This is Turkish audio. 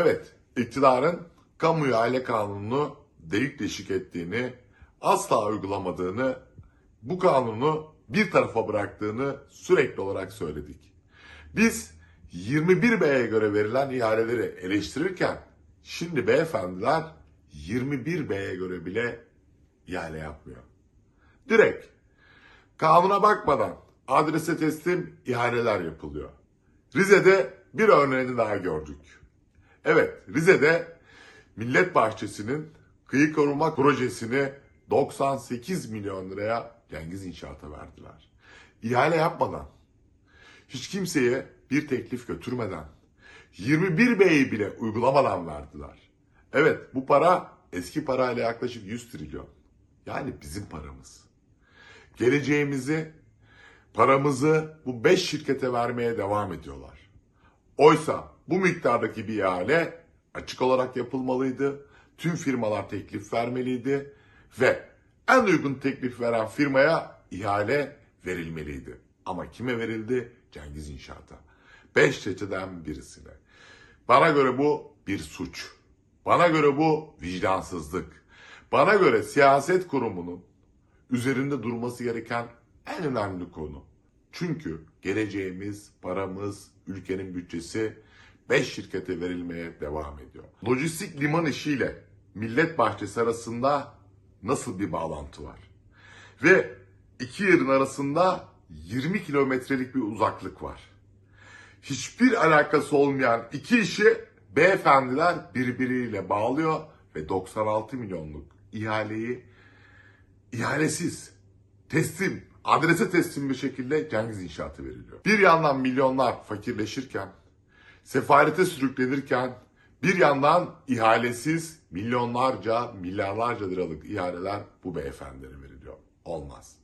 Evet, iktidarın kamu ihale kanununu delik deşik ettiğini, asla uygulamadığını, bu kanunu bir tarafa bıraktığını sürekli olarak söyledik. Biz 21B'ye göre verilen ihaleleri eleştirirken şimdi beyefendiler 21B'ye göre bile ihale yapmıyor. Direkt kanuna bakmadan adrese teslim ihaleler yapılıyor. Rize'de bir örneğini daha gördük. Evet, Rize'de Millet Bahçesi'nin kıyı koruma projesini 98 milyon liraya Cengiz İnşaat'a verdiler. İhale yapmadan, hiç kimseye bir teklif götürmeden, 21 B'yi bile uygulamadan verdiler. Evet, bu para eski parayla yaklaşık 100 trilyon. Yani bizim paramız. Geleceğimizi, paramızı bu 5 şirkete vermeye devam ediyorlar. Oysa bu miktardaki bir ihale açık olarak yapılmalıydı. Tüm firmalar teklif vermeliydi ve en uygun teklif veren firmaya ihale verilmeliydi. Ama kime verildi? Cengiz İnşaat'a. Beş çeteden birisine. Bana göre bu bir suç. Bana göre bu vicdansızlık. Bana göre siyaset kurumunun üzerinde durması gereken en önemli konu. Çünkü geleceğimiz, paramız, ülkenin bütçesi 5 şirkete verilmeye devam ediyor. Lojistik liman işiyle Millet Bahçesi arasında nasıl bir bağlantı var? Ve iki yerin arasında 20 kilometrelik bir uzaklık var. Hiçbir alakası olmayan iki işi beyefendiler birbiriyle bağlıyor ve 96 milyonluk ihaleyi ihalesiz, teslim, adrese teslim bir şekilde Cengiz İnşaat'a veriliyor. Bir yandan milyonlar fakirleşirken, sefalete sürüklenirken, bir yandan ihalesiz milyonlarca, milyarlarca liralık ihaleler bu beyefendilere veriliyor. Olmaz.